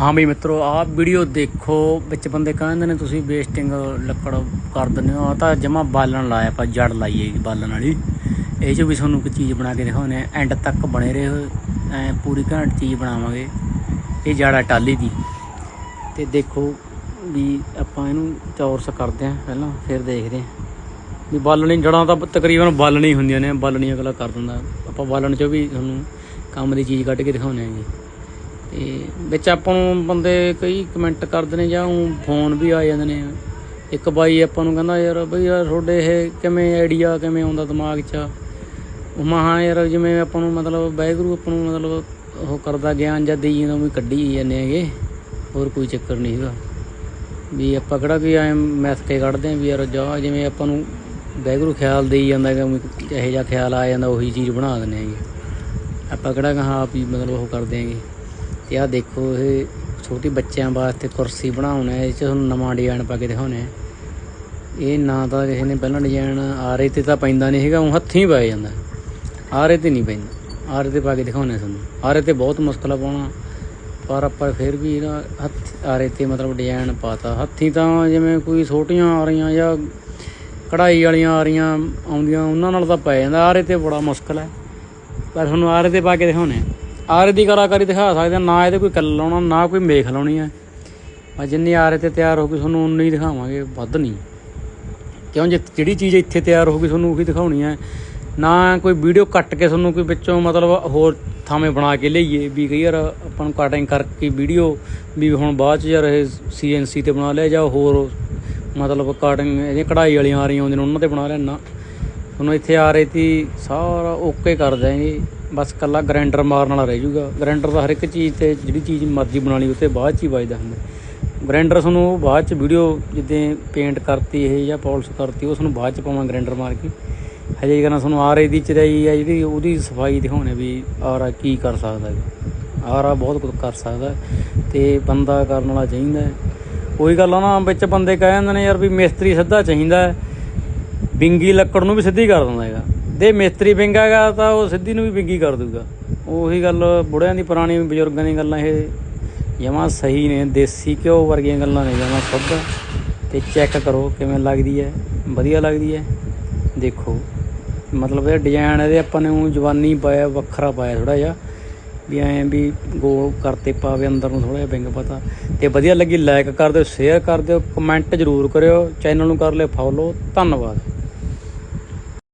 ਹਾਂ ਵੀ ਮਿੱਤਰੋ, ਆਹ ਵੀਡੀਓ ਦੇਖੋ, ਵਿੱਚ ਬੰਦੇ ਕਹਿੰਦੇ ਨੇ ਤੁਸੀਂ ਵੇਸਟਿੰਗ ਲੱਕੜ ਕਰ ਦਿੰਦੇ ਹੋ। ਆਹ ਤਾਂ ਜਮਾ ਬਾਲਣ ਲਾਇਆ ਆਪਾਂ, ਜੜ ਲਾਈਏ ਬਾਲਣ ਵਾਲੀ। ਇਹ 'ਚੋਂ ਵੀ ਤੁਹਾਨੂੰ ਇੱਕ ਚੀਜ਼ ਬਣਾ ਕੇ ਦਿਖਾਉਂਦੇ ਆ ਐਂਡ ਤੱਕ ਬਣੇ ਰਹੋ, ਐ ਪੂਰੀ ਘੰਟ ਚੀਜ਼ ਬਣਾਵਾਂਗੇ। ਇਹ ਜੜ ਆ ਟਾਲੀ ਦੀ। ਤੇ ਦੇਖੋ ਵੀ ਆਪਾਂ ਇਹਨੂੰ ਚੌਰਸ ਕਰਦੇ ਆ ਪਹਿਲਾਂ, ਫਿਰ ਦੇਖਦੇ ਆ ਵੀ ਬਾਲਣੀ, ਜੜਾਂ ਤਾਂ ਤਕਰੀਬਨ ਬਾਲਣੀ ਹੁੰਦੀਆਂ ਨੇ, ਬਾਲਣੀ ਅਗਲਾ ਕਰ ਦਿੰਦਾ। ਆਪਾਂ ਬਾਲਣ 'ਚੋਂ ਵੀ ਤੁਹਾਨੂੰ ਕੰਮ ਦੀ ਚੀਜ਼ ਕੱਢ ਕੇ ਦਿਖਾਉਂਦੇ ਜੀ। ਤੇ ਵਿੱਚ ਆਪਾਂ ਨੂੰ ਬੰਦੇ ਕਈ ਕਮੈਂਟ ਕਰਦੇ ਨੇ ਜਾਂ ਊਂ ਫੋਨ ਵੀ ਆ ਜਾਂਦੇ ਨੇ। ਇੱਕ ਬਾਈ ਆਪਾਂ ਨੂੰ ਕਹਿੰਦਾ ਯਾਰ ਬਈ ਯਾਰ ਤੁਹਾਡੇ ਇਹ ਕਿਵੇਂ ਆਈਡੀਆ ਕਿਵੇਂ ਆਉਂਦਾ ਦਿਮਾਗ 'ਚ? ਉਹ ਮਹਾ ਯਾਰ ਜਿਵੇਂ ਆਪਾਂ ਨੂੰ ਮਤਲਬ ਵਾਹਿਗੁਰੂ ਆਪਾਂ ਨੂੰ ਮਤਲਬ ਉਹ ਕਰਦਾ ਗਿਆਨ ਜਾਂ ਦੇਈ ਜਾਂਦਾ ਵੀ ਕੱਢੀ ਜਾਂਦੇ ਹੈਗੇ। ਹੋਰ ਕੋਈ ਚੱਕਰ ਨਹੀਂ ਹੈਗਾ। ਵੀ ਆਪਾਂ ਕਿਹੜਾ ਵੀ ਐ ਮੈਥ ਕੇ ਕੱਢਦੇ ਆਂ ਵੀ ਯਾਰ ਜਾ ਜਿਵੇਂ ਆਪਾਂ ਨੂੰ ਵਾਹਿਗੁਰੂ ਖਿਆਲ ਦੇਈ ਜਾਂਦਾ ਹੈਗਾ ਇਹੋ ਜਿਹਾ ਖਿਆਲ ਆ ਜਾਂਦਾ, ਉਹੀ ਚੀਜ਼ ਬਣਾ ਦਿੰਦੇ ਹੈਗੇ। ਆਪਾਂ ਕਿਹੜਾ ਕਹਾ ਆਪ ਹੀ ਮਤਲਬ ਉਹ ਕਰਦੇ ਹੈਗੇ। ਤੇ ਆਹ ਦੇਖੋ ਇਹ ਛੋਟੇ ਬੱਚਿਆਂ ਵਾਸਤੇ ਕੁਰਸੀ ਬਣਾਉਣਾ ਹੈ, ਇਹ 'ਚ ਤੁਹਾਨੂੰ ਨਵਾਂ ਡਿਜ਼ਾਈਨ ਪਾ ਕੇ ਦਿਖਾਉਣਾ ਹੈ। ਇਹ ਨਾ ਤਾਂ ਕਿਸੇ ਨੇ ਪਹਿਲਾਂ ਡਿਜ਼ਾਈਨ ਆਰੇ ਤੇ ਤਾਂ ਪੈਂਦਾ ਨਹੀਂ ਹੈਗਾ, ਉਹ ਹੱਥੀਂ ਪਾਇਆ ਜਾਂਦਾ। ਆਰੇ ਤੇ ਨਹੀਂ ਪੈਂਦਾ। ਆਰੇ ਤੇ ਪਾ ਕੇ ਦਿਖਾਉਣਾ ਤੁਹਾਨੂੰ। ਆਰੇ ਤੇ ਬਹੁਤ ਮੁਸ਼ਕਲ ਆ ਪਾਉਣਾ। ਪਰ ਆਪਾਂ ਫਿਰ ਵੀ ਨਾ ਹੱਥ, ਆਰੇ ਤੇ ਮਤਲਬ ਡਿਜ਼ਾਈਨ ਪਾਤਾ। ਹੱਥੀਂ ਤਾਂ ਜਿਵੇਂ ਕੋਈ ਛੋਟੀਆਂ ਆ ਰਹੀਆਂ ਜਾਂ ਕਢਾਈ ਵਾਲੀਆਂ ਆ ਰਹੀਆਂ ਆਉਂਦੀਆਂ, ਉਹਨਾਂ ਨਾਲ ਤਾਂ ਪੈ ਜਾਂਦਾ। ਆਰੇ ਤੇ ਬੜਾ ਮੁਸ਼ਕਲ ਹੈ। ਪਰ ਤੁਹਾਨੂੰ ਆਰੇ ਤੇ ਪਾ ਕੇ ਦਿਖਾਉਣੇ ਆ। ਆਰੇ ਦੀ ਕਲਾਕਾਰੀ ਦਿਖਾ ਸਕਦੇ ਹਾਂ, ਨਾ ਇਹਦੇ ਕੋਈ ਕੱਲ ਲਾਉਣਾ ਨਾ ਕੋਈ ਮੇਖ ਲਾਉਣੀ ਹੈ। ਆ ਜਿੰਨੀ ਆਰੇ ਤੇ ਤਿਆਰ ਹੋ ਗਈ ਤੁਹਾਨੂੰ ਉਨੀ ਹੀ ਦਿਖਾਵਾਂਗੇ ਵੱਧ ਨਹੀਂ। ਕਿਉਂ ਜੇ ਜਿਹੜੀ ਚੀਜ਼ ਇੱਥੇ ਤਿਆਰ ਹੋ ਗਈ ਤੁਹਾਨੂੰ ਉਹੀ ਦਿਖਾਉਣੀ ਹੈ। ਨਾ ਕੋਈ ਵੀਡੀਓ ਕੱਟ ਕੇ ਤੁਹਾਨੂੰ ਕੋਈ ਵਿੱਚੋਂ ਮਤਲਬ ਹੋਰ ਥਾਵੇਂ ਬਣਾ ਕੇ ਲਈਏ। ਵੀ ਕਈ ਯਾਰ ਆਪਾਂ ਨੂੰ ਕਟਿੰਗ ਕਰਕੇ ਵੀਡੀਓ ਵੀ ਹੁਣ ਬਾਅਦ ਚ ਯਾਰ ਇਹ ਸੀਐਨਸੀ ਤੇ ਬਣਾ ਲਿਆ ਜਾਂ ਹੋਰ ਮਤਲਬ ਕਟਿੰਗ ਇਹਦੀਆਂ ਕਢਾਈ ਵਾਲੀਆਂ ਆ ਰਹੀਆਂ ਹੁੰਦੀਆਂ ਨੇ ਉਹਨਾਂ ਤੇ ਬਣਾ ਲੈਣਾ ਤੁਹਾਨੂੰ ਇੱਥੇ ਆ ਰਹੀ ਤੀ ਸਾਰਾ ਓਕੇ ਕਰ ਦਿਆਂਗੇ। ਬਸ ਕੱਲਾ ਗ੍ਰਾਈਂਡਰ ਮਾਰਨ ਵਾਲਾ ਰਹਿ ਜੂਗਾ ਗ੍ਰਾਈਂਡਰ ਦਾ ਹਰ ਇੱਕ ਚੀਜ਼ ਤੇ ਜਿਹੜੀ ਚੀਜ਼ ਮਰਜ਼ੀ ਬਣਾ ਲਈ ਉੱਤੇ ਬਾਅਦ ਚ ਹੀ ਵੱਜਦਾ ਹੁੰਦਾ। ਗ੍ਰਾਈਂਡਰ ਤੁਹਾਨੂੰ ਬਾਅਦ ਚ ਵੀਡੀਓ ਜਿੱਦਾਂ ਪੇਂਟ ਕਰਤੀ ਇਹ ਜਾਂ ਪਾਲਿਸ਼ ਕਰਤੀ, ਉਹ ਤੁਹਾਨੂੰ ਬਾਅਦ ਚ ਪਾਵਾਂ ਗ੍ਰਾਈਂਡਰ ਮਾਰ ਕੇ। ਹਜੇ ਜਿਹੜਾ ਤੁਹਾਨੂੰ ਆਰ ਦੀ ਚੜਾਈ ਹੈ ਜਿਹੜੀ ਉਹਦੀ ਸਫ਼ਾਈ ਦਿਖਾਉਣੇ ਵੀ ਆਰਾ ਕੀ ਕਰ ਸਕਦਾ ਹੈ। ਆਰਾ ਬਹੁਤ ਕੁਝ ਕਰ ਸਕਦਾ ਹੈ ਤੇ ਬੰਦਾ ਕਰਨ ਵਾਲਾ ਚਾਹੀਦਾ ਕੋਈ ਗੱਲ ਆ ਨਾ, ਵਿੱਚ ਬੰਦੇ ਕਹਿ ਜਾਂਦੇ ਨੇ ਯਾਰ ਵੀ ਮਿਸਤਰੀ ਸਿੱਧਾ ਚਾਹੀਦਾ ਬਿੰਗੀ ਲੱਕੜ ਨੂੰ ਵੀ ਸਿੱਧੀ ਕਰ ਦਿੰਦਾ ਹੈਗਾ। ਦੇ ਮਿਸਤਰੀ ਬਿੰਗਾ ਤਾਂ ਉਹ ਸਿੱਧੀ ਨੂੰ ਵੀ ਵਿੰਗੀ ਕਰ ਦੂਗਾ। ਉਹੀ ਗੱਲ ਬੁੜਿਆਂ ਦੀ ਪੁਰਾਣੀ ਬਜ਼ੁਰਗਾਂ ਦੀਆਂ ਗੱਲਾਂ ਇਹ ਜਮਾਂ ਸਹੀ ਨੇ, ਦੇਸੀ ਘਿਓ ਵਰਗੀਆਂ ਗੱਲਾਂ ਨੇ ਜਮਾਂ ਸ਼ੁੱਧ ਤੇ ਚੈੱਕ ਕਰੋ ਕਿਵੇਂ ਲੱਗਦੀ ਹੈ। ਵਧੀਆ ਲੱਗਦੀ ਹੈ। ਦੇਖੋ, ਮਤਲਬ ਇਹ ਡਿਜ਼ਾਈਨ ਇਹਦੇ ਆਪਾਂ ਨੇ ਉਹ ਜਵਾਨੀ ਪਾਇਆ, ਵੱਖਰਾ ਪਾਇਆ ਥੋੜਾ ਜਿਹਾ। ਵੀ ਐਂ ਵੀ ਗੋਲ ਕਰਤੇ ਪਾਵੇ ਅੰਦਰ ਨੂੰ ਥੋੜਾ ਜਿਹਾ ਵਿੰਗ ਪਤਾ ਤੇ। ਵਧੀਆ ਲੱਗੀ ਲਾਈਕ ਕਰ ਦਿਓ ਸ਼ੇਅਰ ਕਰ ਦਿਓ ਕਮੈਂਟ ਜ਼ਰੂਰ ਕਰਿਓ। ਚੈਨਲ ਨੂੰ ਕਰ ਲਿਓ ਫੋਲੋ ਧੰਨਵਾਦ।